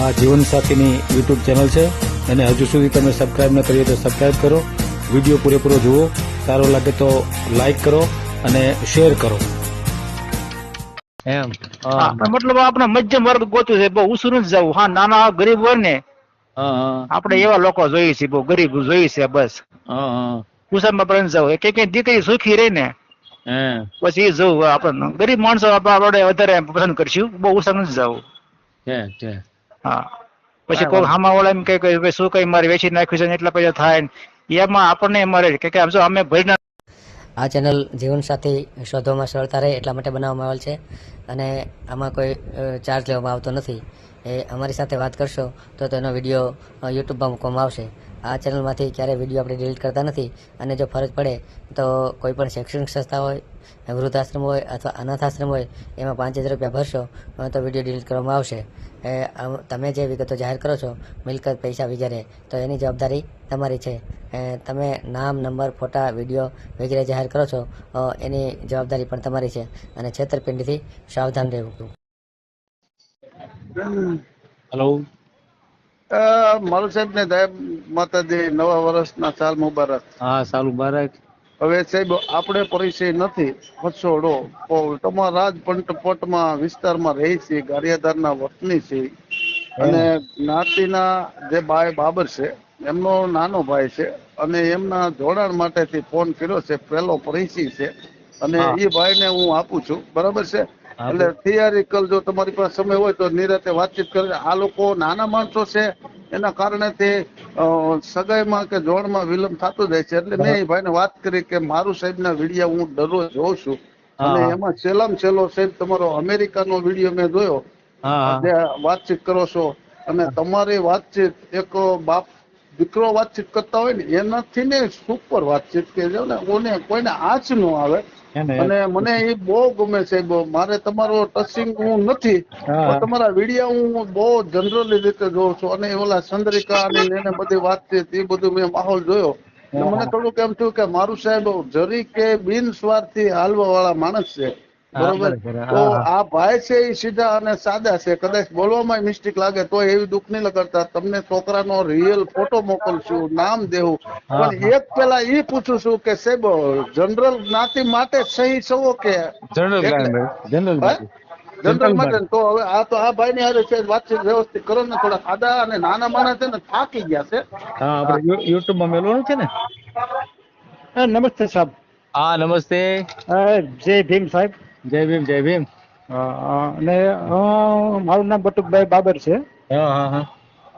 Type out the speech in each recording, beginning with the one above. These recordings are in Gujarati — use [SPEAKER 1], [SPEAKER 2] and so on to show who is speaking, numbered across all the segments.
[SPEAKER 1] આ જીવનસાથીની યુટ્યુબ ચેનલ છે અને હજુ સુધી તમે સબસ્ક્રાઈબ ન કરીએ તો સબસ્ક્રાઈબ કરો. વીડિયો પૂરેપૂરો જુઓ. સારો લાગે તો લાઈક કરો અને શેર કરો. એમ.
[SPEAKER 2] મતલબ આપણે મધ્યમ વર્ગ ગોતું છે બહુ ઉસરું જ જવું. હા નાના ગરીબ હોય ને આપણે એવા લોકો જોઈએ છે બહુ ગરીબ જોઈએ છે બસ. કુસામાં પણ જવું. કે કઈ દીકરી સુખી રહી ને પછી જવું આપણે ગરીબ માણસો આપણે વધારે પસંદ કરશું બહુ નથી જવું. હા. પછી કોઈ હામા વાળા એમ કે કે શું કઈ મારે વેચી નાખ્યું છે એટલા પૈસા થાય ને. એમાં આપણને મળે કે કે આમ જો અમે ભરીના
[SPEAKER 3] આ ચેનલ જીવનસાથી શોધવામાં સરળતા રહે એટલા માટે બનાવવામાં આવેલ છે. અને આમાં કોઈ ચાર્જ લેવામાં આવતો નથી. એ અમારી સાથે વાત કરશો તો તેનો વીડિયો યુટ્યુબમાં મૂકવામાં આવશે. આ ચેનલમાંથી ક્યારેય વીડિયો આપણે ડિલીટ કરતા નથી. અને જો ફરજ પડે તો કોઈ પણ શૈક્ષણિક સંસ્થા હોય વૃદ્ધાશ્રમ હોય અથવા અનાથાશ્રમ હોય એમાં પાંચ હજાર રૂપિયા ભરશો તો વીડિયો ડિલીટ કરવામાં આવશે. તમે જે વિગતો જાહેર કરો છો મિલકત પૈસા વગેરે તો એની જવાબદારી તમારી છે. એ તમે નામ નંબર ફોટા વીડિયો વગેરે જાહેર કરો છો એની જવાબદારી પણ તમારી છે. અને છેતરપિંડીથી સાવધાન રહેવું.
[SPEAKER 1] હલો
[SPEAKER 4] મારું સાહેબ ને સાહેબ માતાજી નવા વર્ષના સાલ મુબારક.
[SPEAKER 1] હા સાલ બારાક
[SPEAKER 4] હવે સાહેબ આપણે પરિચય નથી. વછોડો તમારા રાજપંટપટમાં વિસ્તારમાં રહી છે ગારિયાધારના વતની છે. અને જ્ઞાતિના જે ભાઈ બાબર છે એમનો નાનો ભાઈ છે અને એમના જોડાણ માટેથી ફોન કર્યો છે પહેલો પરિચય છે. અને. એ ભાઈને હું આપું છું. બરાબર છે? એટલે થિયરિકલ જો તમારી પાસે સમય હોય તો નિરાતે વાતચીત કરે આ લોકો નાના માણસો છે. એના કારણે તે સગાઈમાં કે જોડમાં વિલંબ થતો જાય છે એટલે મેં એ ભાઈને વાત કરી કે મારું સાહેબના વીડિયો હું દરરોજ જોઉં છું. અને એમાં છેલ્લામાં છેલ્લો સાહેબ તમારો અમેરિકાનો વીડિયો મેં જોયો. વાતચીત કરો છો. અને તમારી વાતચીત એક બાપ દીકરો વાતચીત કરતા હોય ને એનાથી ને સુપર વાતચીત કે ને કોને કોઈને આંચ ન આવે અને મને એ બહુ ગમે છે મારે તમારો ટચિંગ હું નથી. તમારા વીડિયો હું બહુ જનરલી રીતે જોઉં છું. અને ઓલા ચંદ્રિકા અને એને બધી વાતચીત એ બધું મેં માહોલ જોયો. મને થોડુંક એમ થયું કે મારું સાહેબ જરી કે બિન સ્વાર્થી હાલવા વાળા માણસ છે. બરોબર? તો. આ ભાઈ છે એ સીધા અને સાદા છે. કદાચ બોલવામાં મિસ્ટેક લાગે તો એવી દુઃખ નહીં લગાડતા. તમને છોકરાનો રિયલ ફોટો મોકલશું નામ દેવું. પણ એક પેલા એ પૂછું છું કે સાહેબ જનરલ જ્ઞાતિ માટે સહી છો કે
[SPEAKER 1] જનરલ જનરલ
[SPEAKER 4] જનરલ માટે તો હવે આ તો આ ભાઈ ની હારે છે વાતચીત વ્યવસ્થિત કરો ને થોડા સાદા અને નાના માણસ છે ને થાકી ગયા છે.
[SPEAKER 1] હા આપણે યુટ્યુબમાં મેલવાનું છે ને?
[SPEAKER 2] હા, નમસ્તે સાહેબ.
[SPEAKER 1] હા નમસ્તે.
[SPEAKER 2] હા, જય ભીમ સાહેબ.
[SPEAKER 1] જય ભીમ જય ભીમ.
[SPEAKER 2] અને મારું નામ બટુકભાઈ બાબર છે.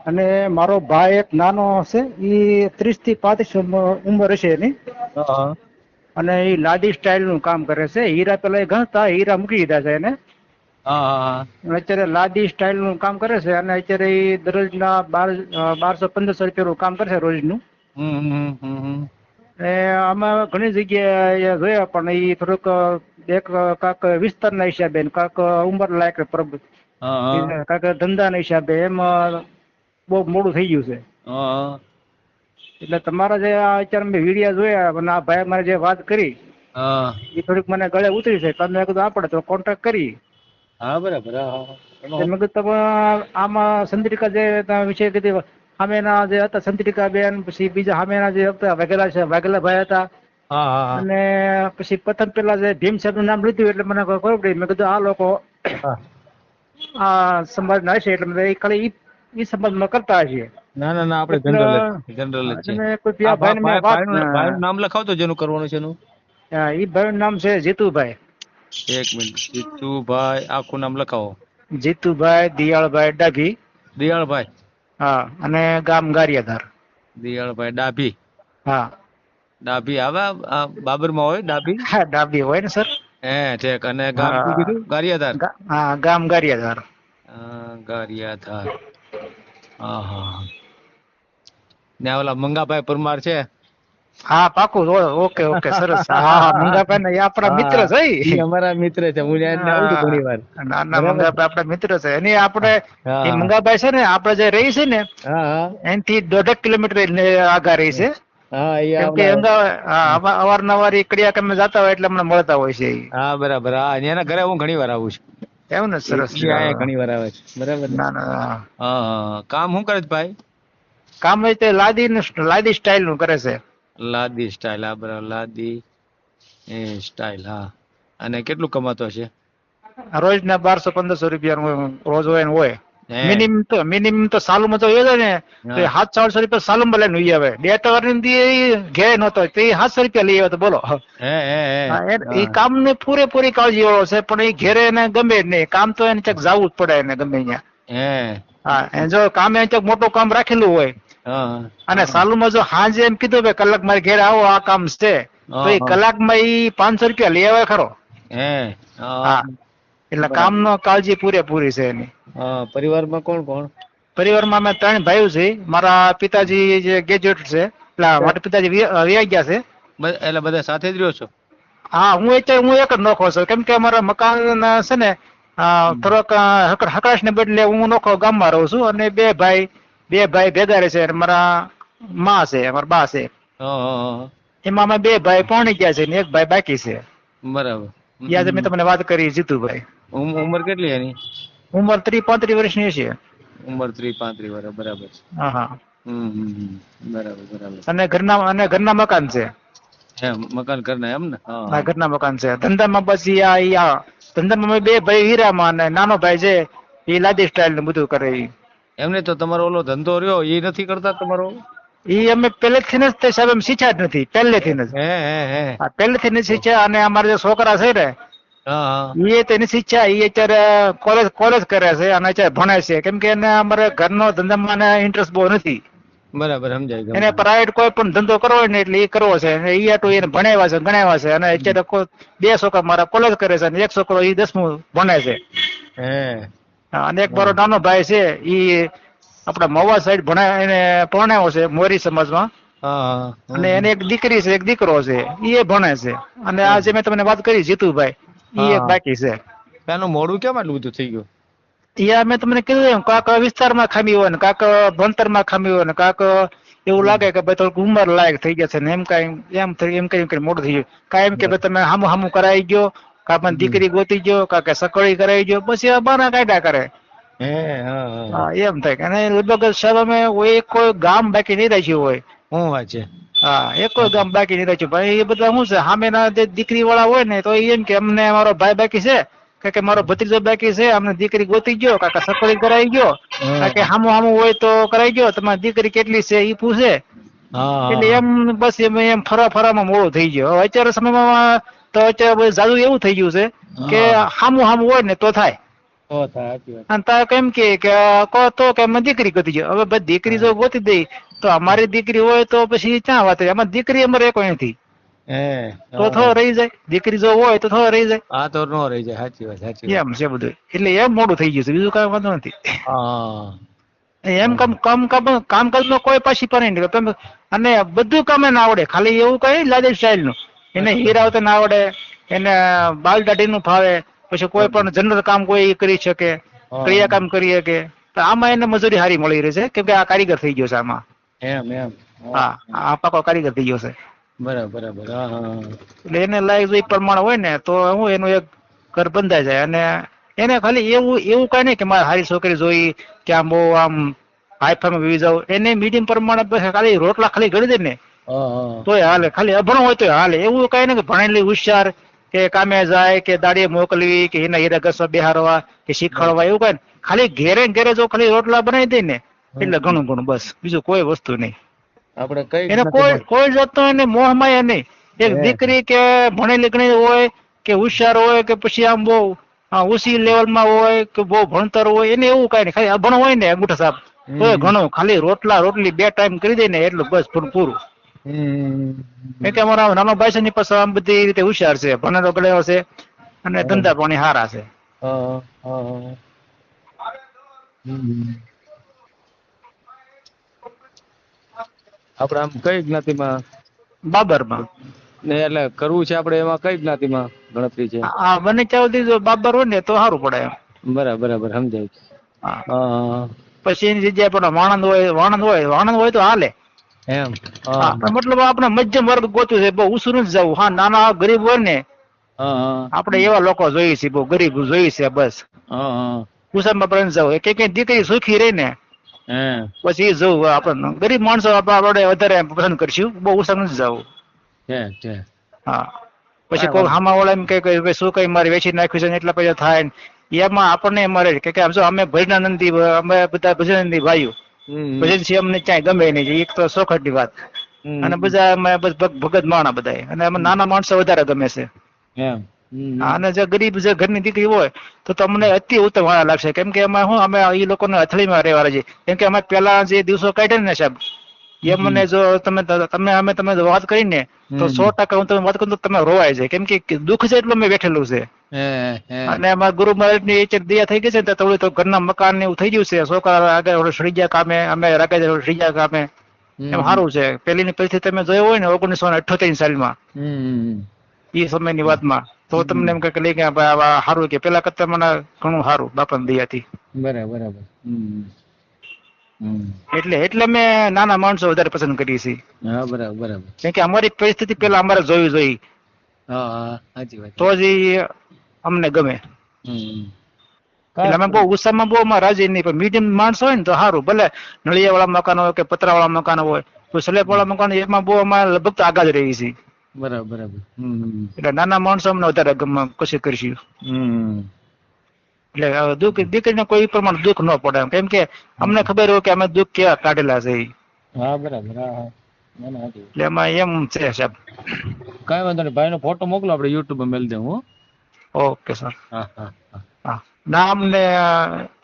[SPEAKER 2] અને મારો ભાઈ એક નાનો છે એ ત્રીસથી પાંત્રીસ ઉંમર હશે એની. અને એ લાદી સ્ટાઇલનું કામ કરે છે. હીરા પેલા એ ગણતા હીરા મૂકી દીધા છે એને. અત્યારે લાદી સ્ટાઇલનું કામ કરે છે અને અત્યારે એ દરરોજના બાર બારસો પંદરસો રૂપિયાનું કામ કરે છે રોજનું. નું આમાં ઘણી જગ્યાએ જોયા પણ એ થોડુંક એક કાક વિસ્તારના હિસાબે કાક ઉંમર લાયક કાંક ધંધાના હિસાબે એમાં બહુ મોડું થઈ ગયું છે. એટલે તમારા જે આ અત્યારે મેં વિડિયા જોયા અને આ ભાઈ મારે જે વાત કરી
[SPEAKER 1] હા.
[SPEAKER 2] એ થોડીક મને ગળે ઉતરી છે. તમે કીધું આપણે તો કોન્ટેક્ટ કરી
[SPEAKER 1] હા બરાબર
[SPEAKER 2] મેં કીધું તમે આમાં ચંદ્રિકા જે વિશે કીધી સામેના જે હતા ચંદ્રિકા બેન પછી બીજા સામેના જે હતા વાઘેલા છે વાઘેલા ભાઈ હતા અને પછી પ્રથમ પેલા જે ભીમ સાહેબનું નામ લીધું એટલે મને ખબર પડી. મેં કીધું આ લોકો આ સંવાદ ના છે એટલે મેં ખાલી ઈ સંવાદમાં કરતા છીએ
[SPEAKER 1] ના ના ના આપણે જનરલ જનરલ જ છે
[SPEAKER 2] ભાઈનું
[SPEAKER 1] નામ લખાવતો જેનું કરવાનું છે એનું.
[SPEAKER 2] હા, ઈ ભાઈનું નામ છે જીતુભાઈ.
[SPEAKER 1] એક મિનિટ જીતુભાઈ આખું નામ લખાવો.
[SPEAKER 2] જીતુભાઈ દિયાળભાઈ ડાભી.
[SPEAKER 1] દિયાળભાઈ.
[SPEAKER 2] હા અને ગામ ગારિયાધાર.
[SPEAKER 1] દિયાળભાઈ ડાભી.
[SPEAKER 2] હા.
[SPEAKER 1] ડાભી આવે? બાબરમાં હોય ડાભી?
[SPEAKER 2] હા ડાભી હોય ને સર.
[SPEAKER 1] હે ઠેક. અને ગામ શું કીધું? ગારિયાધાર?
[SPEAKER 2] હા ગામ ગારિયાધાર.
[SPEAKER 1] ગારિયાધાર. હા. ને ઓલા મંગાભાઈ પરમાર છે?
[SPEAKER 2] હા પાકું ઓકે ઓકે સરસ. હા હા મંગાભાઈ ને આપણા મિત્ર છે.
[SPEAKER 1] અમારા મિત્ર છે. હું એને આવું ઘણી વાર.
[SPEAKER 2] ના ના મંગાભાઈ આપણા મિત્ર છે. એની આપણે મંગાભાઈ છે ને આપણે જે રહી છે ને
[SPEAKER 1] હા હા.
[SPEAKER 2] એનાથી દોઢેક કિલોમીટર આગળ આગા રહી છે. અવારનવાર એ કડિયા કામે જતા હોય એટલે અમને મળતા હોય છે
[SPEAKER 1] હા બરાબર. હા એના ઘરે હું ઘણી વાર આવું છું.
[SPEAKER 2] એવું ને? સરસ
[SPEAKER 1] ઘણી વાર આવે છે. બરાબર ના?
[SPEAKER 2] ના.
[SPEAKER 1] કામ શું કરે છે ભાઈ?
[SPEAKER 2] કામ એ તે લાદી લાદી સ્ટાઇલનું કરે છે.
[SPEAKER 1] લાદી સ્ટાઇલ હા બરાબર. લાદી એ સ્ટાઇલ હા. અને કેટલું કમાતો છે
[SPEAKER 2] રોજ ના બારસો પંદરસો રૂપિયા રોજ હોય ને હોય. મિનિમમ તો મિનિમમ તો સાલુમાં તો એ ને તો
[SPEAKER 1] હા.
[SPEAKER 2] સાત ચારસો રૂપિયા સાલુમ લઈને ઉઈ આવે. બે ત્રણની ઘે નતો તે સાતસો રૂપિયા લઈ આવે તો બોલો. એ- કામ ને પૂરેપૂરી કાળજી વાળો છે પણ એ ઘેરે એને ગમે જ નહીં. કામ તો એને ક્યાંક જવું જ પડે એને ગમે ત્યાં.
[SPEAKER 1] હા.
[SPEAKER 2] એ જો કામ એને ક્યાંક મોટું કામ રાખેલું હોય અને સાલુમાં જો હાજે એમ કીધું કે કલાક મારે ઘેર આવો આ કામ છે તો એ. કલાકમાં એ પાંચસો રૂપિયા લઈ આવે ખરો.
[SPEAKER 1] હે.
[SPEAKER 2] હા કામ નો કાળજી પૂરેપૂરી છે એની.
[SPEAKER 1] પરિવારમાં કોણ કોણ?
[SPEAKER 2] પરિવારમાં અમે ત્રણ ભાઈઓ છે. મારા પિતાજી જે ગ્રેજ્યુએટ છે એટલે મારા પિતાજી વ્ય- ગયા છે.
[SPEAKER 1] એટલે બધા સાથે જ રહ્યો છો?
[SPEAKER 2] હા હું અત્યારે હું એક જ નોખો છું. કેમ કે અમારા મકાન છે ને થોડોક હકડાશ ને બદલે હું નોખો ગામમાં રહું છું અને બે ભાઈ બે ભાઈ ભેગા રહે છે. અને મારા માં છે અમારા બા છે. એમાં અમે બે ભાઈ પહોંચી ગયા છે ને એક ભાઈ બાકી છે.
[SPEAKER 1] બરાબર.
[SPEAKER 2] યાદ મેં તમને વાત કરી જીતુભાઈ.
[SPEAKER 1] ઉંમર કેટલી એની?
[SPEAKER 2] ઉંમર ત્રી પાંત્રીસ વર્ષની છે
[SPEAKER 1] ઉંમર ત્રીસ પાંત્રીસ વર્ષ બરાબર છે.
[SPEAKER 2] હા હા.
[SPEAKER 1] બરાબર બરાબર.
[SPEAKER 2] અને ઘરના અને ઘરના મકાન છે?
[SPEAKER 1] મકાન કરના એમ ને? હા
[SPEAKER 2] હા. ઘરના મકાન છે. ધંધામાં પછી આ આ ધંધામાં બે ભાઈ હીરામાં અને નાનો ભાઈ છે એ લાદી સ્ટાઇલ ને બધું કરે ઈ.
[SPEAKER 1] એમને તો તમારો ઓલો ધંધો રહ્યો એ નથી કરતા તમારો?
[SPEAKER 2] ઈ અમે પહેલેથી જ તે સાહેબ એમ શીખ્યા જ નથી પહેલેથી જ. પહેલેથી જ શીખ્યા અને અમારા જે છોકરા છે ને એ તેની શીખ્યા એ અત્યારે કોલેજ કોલેજ કરે છે અને અત્યારે ભણે છે. કેમ કે એને અમારે ઘરનો ધંધામાં ઇન્ટરેસ્ટ બહુ નથી.
[SPEAKER 1] બરાબર સમજાય ગયું.
[SPEAKER 2] એને પ્રાઇવેટ કોઈ પણ ધંધો કરવો ને એટલે એ કરવો છે. અને ઈ આટલું એને ભણાવ્યા છે ગણાવ્યા છે. અને અત્યારે બે છોકરા મારા કોલેજ કરે છે અને એક છોકરો એ દસમું ભણે છે. અને એક મારો નાનો ભાઈ છે ઈ આપડા મવા સાઈડ ભણાય એને ભણાવ્યો છે મોરી સમાજમાં. અને એને એક દીકરી છે એક દીકરો છે એ ભણે છે. અને આ જે મેં તમને વાત કરી જીતુભાઈ ઈ એક બાકી છે.
[SPEAKER 1] એનું મોડું કેમ આટલું બધું થઈ ગયું?
[SPEAKER 2] ઈ મેં તમને કીધું એમ કાક વિસ્તારમાં ખામી હોય ને કાક ભણતરમાં ખામી હોય ને કાક એવું લાગે કે ભાઈ થોડુંક ઉંમર લાયક થઈ ગયા છે ને એમ કઈ એમ થઈ એમ કઈ એમ થઈ ગયું. કાંઈ એમ કે ભાઈ તમે હામું હામું કરાઈ ગયો કા પણ દીકરી ગોતી ગયો કાકે સકળી કરાઈ ગયો પછી આ બાના કાયદા કરે.
[SPEAKER 1] હે
[SPEAKER 2] એમ થાય કે અને લગભગ સાહેબ અમે કોઈ કોઈ ગામ બાકી નહીં રાખ્યું હોય.
[SPEAKER 1] હું વાત છે?
[SPEAKER 2] હા એક ગામ બાકી નહીં રાખ્યું. ભાઈ એ બધા શું છે સામેના જે દીકરી વાળા હોય ને તો એમ કે અમને મારો ભાઈ બાકી છે. કે કે મારો ભત્રીજો બાકી છે અમને દીકરી ગોતી ગયો. કાકા સકળી કરાઈ ગયો. કા હામું હામું હોય તો કરાઈ ગયો. તમારી દીકરી કેટલી છે એ પૂછે. એટલે એમ બસ એમ એમ ફરવા ફરવામાં મોડું થઈ ગયો. અત્યારે સમયમાં તો અત્યારે જાદુ એવું થઈ ગયું છે કે. હામું હામું હોય ને તો થાય. તારે કેમ કે કે તો કે અમે દીકરી ગોતી જો હવે બધી દીકરી જો ગોતી દઈ તો અમારી દીકરી હોય તો પછી ક્યાં વાત અમારી દીકરી અમારે કોઈ નથી તો થો રહી જાય. દીકરી જો હોય તો થો રહી જાય.
[SPEAKER 1] હા તો નો રહી જાય. સાચી વાત સાચી
[SPEAKER 2] એમ છે બધું. એટલે એમ મોડું થઈ ગયું છે. બીજું કઈ વાંધો નથી. એમ કામ કામ કામ કામ કામકાજમાં કોઈ પાછી પર નહીં. તમે અને બધું કામ એને આવડે. ખાલી એવું કઈ લાદે સ્ટાઇલનું. એને હીરા આવતા ના આવડે એને બાલ દાઢી નું ફાવે પછી કોઈ પણ જનરલ કામ કોઈ કરી શકે. ક્રિયા કામ કરી શકે તો આમાં એને મજૂરી સારી મળી રહી છે કેમ કે આ કારીગર થઈ ગયો છે આમાં.
[SPEAKER 1] એમ એમ.
[SPEAKER 2] હા. આ પાકો કારીગર થઈ ગયો છે.
[SPEAKER 1] બરાબર બરાબર.
[SPEAKER 2] એટલે એને લાયક જો પ્રમાણ હોય ને તો હું એનું એક ઘર બંધાઈ જાય. અને એને ખાલી એવું એવું કઈ નહીં કે મારે સારી છોકરી જોઈ કે આમ બહુ આમ હાઈફાઈમાં વી જાવ એને મીડિયમ પ્રમાણે ખાલી રોટલા ખાલી ગળી દે ને. તોય હાલે. ખાલી અભણ હોય તોય હાલે. એવું કઈ નહીં કે ભણેલી હોશિયાર કે કામે જાય કે દાડી મોકલવી કે એના હીરા ઘસવા બિહારવા કે શીખવાડવા એવું કઈ ખાલી ઘેરે ઘેરે જો ખાલી રોટલા બનાવી દે ને એટલે ઘણું ઘણું બસ. બીજું કોઈ વસ્તુ નહીં.
[SPEAKER 1] આપણે કઈ
[SPEAKER 2] એને કોઈ કોઈ જાતનો એને મોહમાય નહીં. એક દીકરી કે ભણેલી ગણેલી હોય કે હોશિયાર હોય કે પછી આમ બહુ ઉસી લેવલ લેવલમાં હોય કે બહુ ભણતર હોય એને એવું કઈ નહીં. ખાલી અભણ હોય ને અંગૂઠા સાહેબ તો. ઘણું. ખાલી રોટલા રોટલી બે ટાઈમ કરી દે ને એટલું બસ પૂરું કેમ કે અમારા નાનો ભાઈ છે ને પાસે આમ બધી રીતે હોશિયાર છે ભણેલો ગણેલો છે અને ધંધા પાણી સારા છે.
[SPEAKER 1] હા હા. આપણે આમ કઈ જ્ઞાતિમાં?
[SPEAKER 2] બાબરમાં.
[SPEAKER 1] ને એટલે કરવું છે આપણે એમાં કઈ જ્ઞાતિમાં ગણતરી છે?
[SPEAKER 2] આ મને ત્યાં સુધી જો બાબર હોય ને તો સારું પડે એમ.
[SPEAKER 1] બરાબર બરાબર સમજાય.
[SPEAKER 2] હા.
[SPEAKER 1] હા.
[SPEAKER 2] પછી એની જગ્યાએ પણ વાણંદ હોય વાણંદ હોય વાણંદ હોય તો હાલે.
[SPEAKER 1] એમ.
[SPEAKER 2] મતલબ આપણે મધ્યમ વર્ગ ગોતું છે બહુ ઉસરું જ જવું. હા નાના ગરીબ હોય ને આપણે એવા લોકો જોઈએ છીએ બહુ ગરીબ જોઈએ છે બસ.
[SPEAKER 1] હા હા.
[SPEAKER 2] કુસામાં પણ જવું. કે કઈ દીકરી સુખી રહી ને પછી જવું આપણને. ગરીબ માણસો આપણે આપણે વધારે પસંદ કરશું બહુ ઉસરું જ જવું.
[SPEAKER 1] છે છે.
[SPEAKER 2] હા. પછી કોઈ હામા વાળા એમ કે કઈ શું કઈ મારે વેચી નાખ્યું છે ને એટલા પૈસા થાય ને. એમાં આપણને મારે કે કે આમ જો અમે ભજનાનંદી અમે બધા ભજનાનંદી ભાઈઓ.
[SPEAKER 1] હમ.
[SPEAKER 2] ભજન છે અમને ક્યાંય ગમે નહીં એક તો સોખટની વાત. અને બધા ભગત માણા બધા અને એમાં નાના માણસો વધારે ગમે છે. અને જે ગરીબ જે ઘરની દીકરી હોય તો તમને અતિ ઉત્તમ વાળા લાગશે. કેમ કે અમે શું અમે એ લોકોને અથડીમાં રહેવાના છીએ. કેમ કે અમે પેલા જે દિવસો કાઢે ને સાહેબ એ મને જો તમે તમે અમે તમે વાત કરીને તો સો ટકા હું તમે વાત કરું તો તમે રોવાય છે કેમ કે દુઃખ છે એટલું મેં બેઠેલું છે.
[SPEAKER 1] હે હે
[SPEAKER 2] અને અમારા ગુરુ મહારાજની એ દયા થઈ ગઈ છે ને તો થોડું તો ઘરના મકાન ને એવું થઈ ગયું છે. છોકરા આગળ ઓલું કામે અમે રાગે સડી ગયા કામે. એમ સારું છે. પેલી ની પરિસ્થિતિ તમે જોયો હોય ને ઓગણીસો ને અઠ્યોતેર સાલમાં.
[SPEAKER 1] માં
[SPEAKER 2] એ સમયની વાતમાં. તો તમને એમ કે લઈ ગયા ભાઈ સારું કે પેલા કરતા મને ઘણું સારું બાપાની દયાથી.
[SPEAKER 1] બરાબર
[SPEAKER 2] એટલે એટલે અમે નાના માણસો વધારે પસંદ કરીએ છીએ.
[SPEAKER 1] બરાબર બરાબર.
[SPEAKER 2] કેમ કે અમારી પરિસ્થિતિ પેલા અમારે જોવી જોઈએ.
[SPEAKER 1] વાત
[SPEAKER 2] તો જ અમને ગમે. એટલે અમે બહુ ગુસ્સામાં બહુ અમારે રાજી નહીં પણ મીડિયમ માણસ હોય ને તો સારું ભલે નળિયા વાળા મકાન હોય કે પતરા વાળા મકાન હોય તો સ્લેબ વાળા મકાન એમાં બહુ અમારે લગભગ તો આગળ રહી છે
[SPEAKER 1] બરાબર બરાબર.
[SPEAKER 2] એટલે નાના માણસો અમને વધારે ગમે કશી કરીશું. એટલે દુઃખ દીકરીને કોઈ પ્રમાણે દુઃખ ન પડે. કેમ કે અમને ખબર હોય કે અમે દુઃખ કેવા કાઢેલા છે.
[SPEAKER 1] હા બરાબર હા.
[SPEAKER 2] એટલે એમાં એમ છે સાહેબ.
[SPEAKER 1] કઈ વાંધો નહીં ભાઈનો ફોટો મોકલો આપણે યુટ્યુબમાં મેલ દઉં હો.
[SPEAKER 2] Okay sir. નામ ને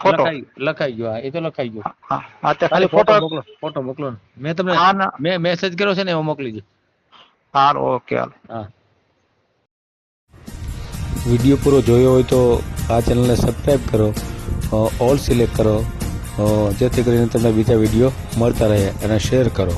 [SPEAKER 2] ફોટો.
[SPEAKER 1] લખાઈ ગયો એ તો લખાઈ ગયો.
[SPEAKER 2] હા હા. તે
[SPEAKER 1] ખાલી ફોટો
[SPEAKER 2] ફોટો
[SPEAKER 1] મોકલો ફોટો મોકલો મેં તમને મેં મેસેજ કર્યો છે ને એમાં મોકલી દો.
[SPEAKER 2] હાલ ઓકે હાલ.
[SPEAKER 1] હા.
[SPEAKER 5] વીડિયો પૂરો જોયો હોય તો આ ચેનલને સબસ્ક્રાઈબ કરો ઓલ સિલેક્ટ કરો જેથી કરીને તમને બીજા વીડિયો મળતા રહે અને શેર કરો.